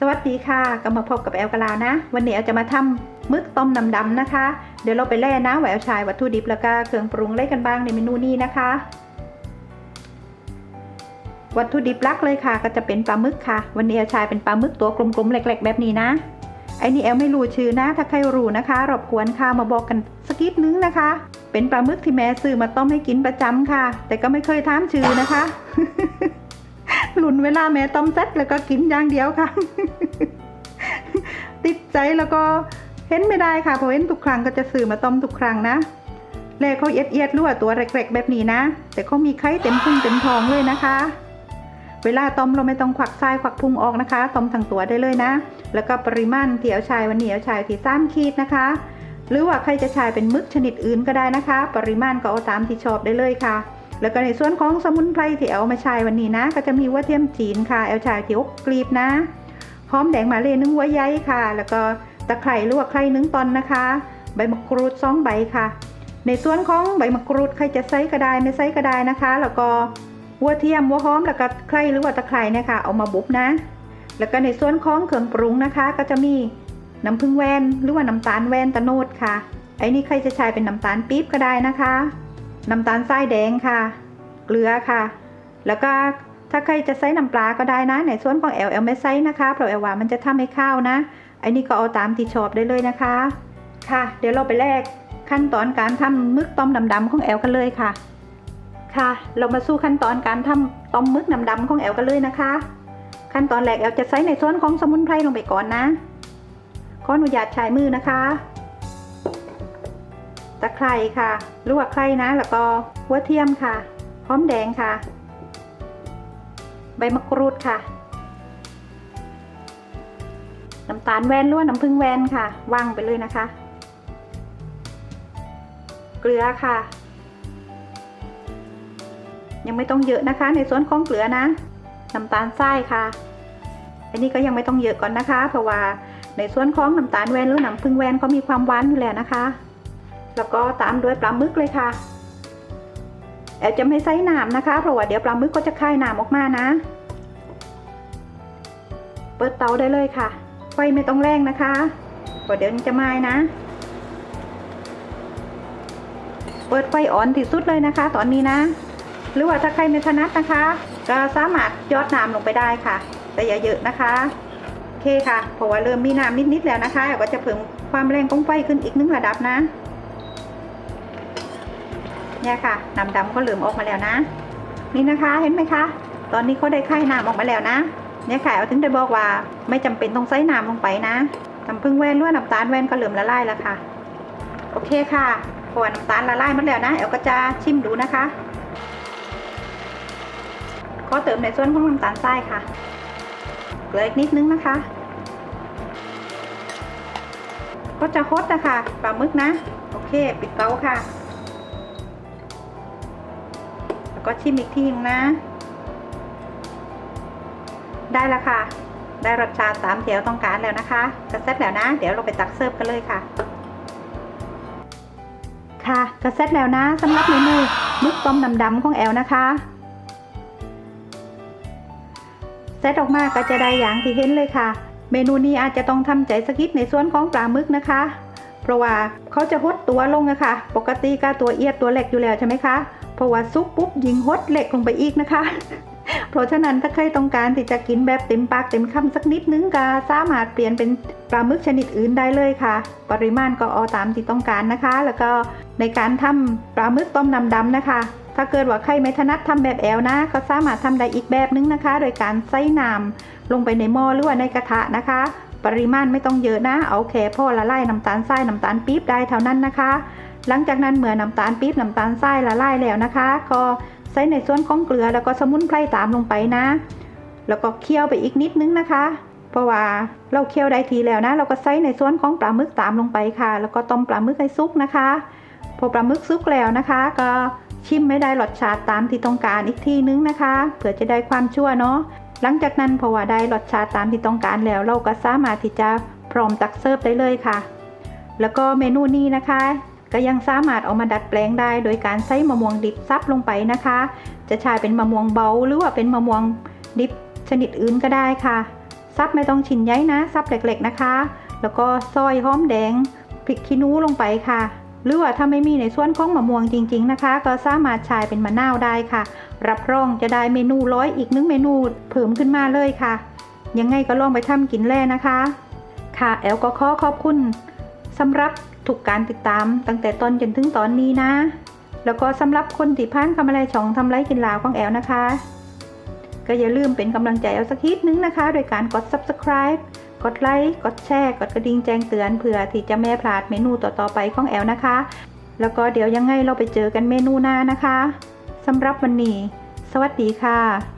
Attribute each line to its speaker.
Speaker 1: สวัสดีค่ะก็มาพบกับแอลกะลานะ วันนี้แอลจะมาทำมึกต้มนำดำนะคะ เดี๋ยวเราไปแล่นะแหววชายวัตถุดิบแล้วก็เครื่องปรุงเล่กันบ้างในเมนูนี้นะคะ วัตถุดิบลักเลยค่ะ ก็จะเป็นปลาหมึกค่ะ วันนี้แอลชายเป็นปลาหมึกตัวกลมๆเล็ก ๆ แบบนี้นะไอ้นี่แอลไม่รู้ชื่อนะ ถ้าใครรู้นะคะรบกวนค่ะมาบอกกันสักนิดนึงนะคะ เป็นปลาหมึกที่แม่ซื้อมาต้มให้กินประจำค่ะ แต่ก็ไม่เคยถามชื่อนะคะ ลุนเวลาแม่ต้มเซ็ตแล้วก็กินอย่างเดียวค่ะ ติดใจแล้วก็เห็นไม่ได้ค่ะพราะเห็นทุกครั้งก็จะซื้อมาต้มทุกครั้งนะแลเขาเอียดเอียดรั่วตัวเล็กๆแบบนี้นะ แต่เขามีไข่เต็มพุงเต็มท้องเลยนะคะ เวลาต้มเราไม่ต้องควักไส้ควักพุงออกนะคะต้มทั้งตัวได้เลยนะ แล้วก็ปริมาณที่เอาชายวันนี้เอาชายที่ซ้ำขีดนะคะ หรือว่าใครจะชายเป็นมึกชนิดอื่นก็ได้นะคะ ปริมาณก็เอาตามที่ชอบได้เลยค่ะ แล้วก็ในส่วนของสมุนไพรที่เอามาใช้วันนี้นะ ก็จะมีวัวเทียมจีนค่ะเอาชายที่อกกลีบนะหอมแดงมาเลนึ่งหัวใยค่ะ แล้วก็ตะไคร้ลวกไคร้นึ่งตอนนะคะ ใบมะกรูดสองใบค่ะ ในส่วนของใบมะกรูดใครจะใส่ก็ได้ไม่ใส่ก็ได้นะคะ แล้วก็วัวเทียมวัวหอมแล้วก็ไคร้หรือว่าตะไคร้เนี่ยค่ะเอามาบุบนะ แล้วก็ในส่วนของเครื่องปรุงนะคะ ก็จะมีน้ำผึ้งแวนหรือว่าน้ำตาลแวนตะโนดค่ะไอ้นี่ใครจะใช้เป็นน้ำตาลปี๊บก็ได้นะคะ น้ำตาลทรายแดงค่ะ เกลือค่ะ แล้วก็ถ้าใครจะใส่น้ำปลาก็ได้นะในส่วนของแอลแอลไม่ใส่นะคะเพราะแอลว่ามันจะทำให้ข้าวนะไอ้นี่ก็เอาตามที่ชอบได้เลยนะคะ ค่ะ เดี๋ยวเราไปแลกขั้นตอนการทำมึกต้มดำๆของแอลกันเลยค่ะ ค่ะ เรามาสู้ขั้นตอนการทำต้มมึกดำๆของแอลกันเลยนะคะ ขั้นตอนแรกแอลจะใส่ในส่วนของสมุนไพรลงไปก่อนนะขออนุญาตใช้มือนะคะะไคร้ค่ะลวกไคร้นะ แล้วก็หัวเทียมค่ะหอมแดงค่ะ ใบมะกรูดค่ะ น้ำตาลแวนหรือว่าน้ำผึ้งแวนค่ะวางไปเลยนะคะ เกลือค่ะ ยังไม่ต้องเยอะนะคะ ในส่วนของเกลือนะ น้ำตาลทรายค่ะ อันนี้ก็ยังไม่ต้องเยอะก่อนนะคะ เพราะว่าในส่วนของน้ำตาลแวนหรือน้ำผึ้งแวนเขามีความหวานอยู่แล้วนะคะ แล้วก็ตามด้วยปลาหมึกเลยค่ะ แอลจะไม่ใส่น้ำนะคะ เพราะว่าเดี๋ยวปลาหมึกก็จะคายน้ำออกมานะ เปิดเตาได้เลยค่ะ ไฟไม่ต้องแรงนะคะเพราะเดี๋ยวมันจะไหม้นะ เปิดไฟอ่อนที่สุดเลยนะคะ ตอนนี้นะ หรือว่าถ้าใครไม่ถนัดนะคะ ก็สามารถยอดน้ำลงไปได้ค่ะ แต่อย่าเยอะนะคะโอเคค่ะ เพราะว่าเริ่มมีน้ำนิดๆแล้วนะคะแอลก็จะเพิ่มความแรงของไฟขึ้นอีกหนึ่งระดับนะ เนี่ยค่ะน้ำดำก็เหลือมออกมาแล้วนะ นี่นะคะเห็นไหมคะ ตอนนี้เขาได้ไข่น้ำออกมาแล้วนะเนี่ยค่ะเอาถึงได้บอกว่าไม่จำเป็นต้องใส่น้ำลงไปนะน้ำผึ้งแว่นหรือว่าน้ำตาลแว่นก็เหลือมละลายแล้วค่ะ โอเคค่ะพราะว่าน้ำตาลละลายหมดแล้วนะเอลก็จะชิมดูนะคะก็เติมในส่วนของน้ำตาลทรายค่ะเกลืออีกนิดนึงนะคะก็จะฮดนะคะปลาหมึกนะ โอเค ปิดเตาค่ะ ก็ชิมอีกทีนึงนะ ได้แล้วค่ะ ได้รสชาติตามที่เราต้องการแล้วนะคะกระเซ็ตแล้วนะ เดี๋ยวเราไปตักเสิร์ฟกันเลยค่ะ ค่ะกระเซ็ตแล้วนะสำหรับเมนูมึกต้มดำๆของแอลนะคะเซตออกมาก็จะได้อย่างที่เห็นเลยค่ะ เมนูนี้อาจจะต้องทำใจสักนิดในส่วนของปลาหมึกนะคะ เพราะว่าเขาจะหดตัวลงอะค่ะปกติก็ตัวเอียดตัวเล็กอยู่แล้วใช่ไหมคะ เพราะว่าซุปปุ๊บยิงหดเหล็กลงไปอีกนะคะ เพราะฉะนั้นถ้าใครต้องการที่จะกินแบบเต็มปากเต็มคำสักนิดนึงก็สามารถเปลี่ยนเป็นปลาหมึกชนิดอื่นได้เลยค่ะ ปริมาณก็เอาตามที่ต้องการนะคะ แล้วก็ในการทำปลาหมึกต้มน้ำดำนะคะ ถ้าเกิดว่าใครไม่ถนัดทำแบบแอลนะ ก็สามารถทำได้อีกแบบนึงนะคะ โดยการใส่น้ำลงไปในหม้อหรือว่าในกระทะนะคะปริมาณไม่ต้องเยอะนะ เอาแค่พอละลายน้ำตาลทรายน้ำตาลปี๊บได้เท่านั้นนะคะ หลังจากนั้นเมื่อน้ำตาลปี๊บน้ำตาลทรายละลายแล้วนะคะ ก็ใส่ในส่วนของเกลือแล้วก็สมุนไพรตามลงไปนะ แล้วก็เคี่ยวไปอีกนิดนึงนะคะ เพราะว่าเราเคี่ยวได้ทีแล้วนะ เราก็ใส่ในส่วนของปลาหมึกตามลงไปค่ะ แล้วก็ต้มปลาหมึกให้สุกนะคะ พอปลาหมึกสุกแล้วนะคะ ก็ชิมไม่ได้รสชาติตามที่ต้องการอีกทีนึงนะคะเผื่อจะได้ความชั่วเนาะหลังจากนั้นเพราะว่าได้รสชาติตามที่ต้องการแล้ว เราก็สามารถที่จะพร้อมตักเสิร์ฟได้เลยค่ะ แล้วก็เมนูนี้นะคะ ก็ยังสามารถเอามาดัดแปลงได้โดยการใส่มะม่วงดิบซับลงไปนะคะ จะใช้เป็นมะม่วงเบาหรือว่าเป็นมะม่วงดิบชนิดอื่นก็ได้ค่ะซับไม่ต้องชิ้นใหญ่นะซับเล็กๆนะคะ แล้วก็ซอยหอมแดงพริกขี้หนูลงไปค่ะ หรือว่าถ้าไม่มีในส่วนของมะม่วงจริง ๆนะคะ ก็สามารถใช้เป็นมะนาวได้ค่ะ รับรองจะได้เมนูร้อยอีกหนึงเมนูเพิ่มขึ้นมาเลยค่ะ ยังไงก็ลองไปทำกินแล่นะคะ ค่ะแอลก็ขอขอบคุณสำหรับ ทุกการติดตามตั้งแต่ตอนจนถึงตอนนี้นะ แล้วก็สำหรับคนที่ผ่านคำอะไรช่องทำไรกินลาวของแอลนะคะ ก็อย่าลืมเป็นกำลังใจเอาสักนิดนึงนะคะ โดยการกด subscribe กดไลค์ กดแชร์ กดกระดิ่งแจ้งเตือนเผื่อที่จะไม่พลาดเมนูต่อๆไปของแอลนะคะ แล้วก็เดี๋ยวยังไงเราไปเจอกันเมนูหน้านะคะสำหรับวันนี้ สวัสดีค่ะ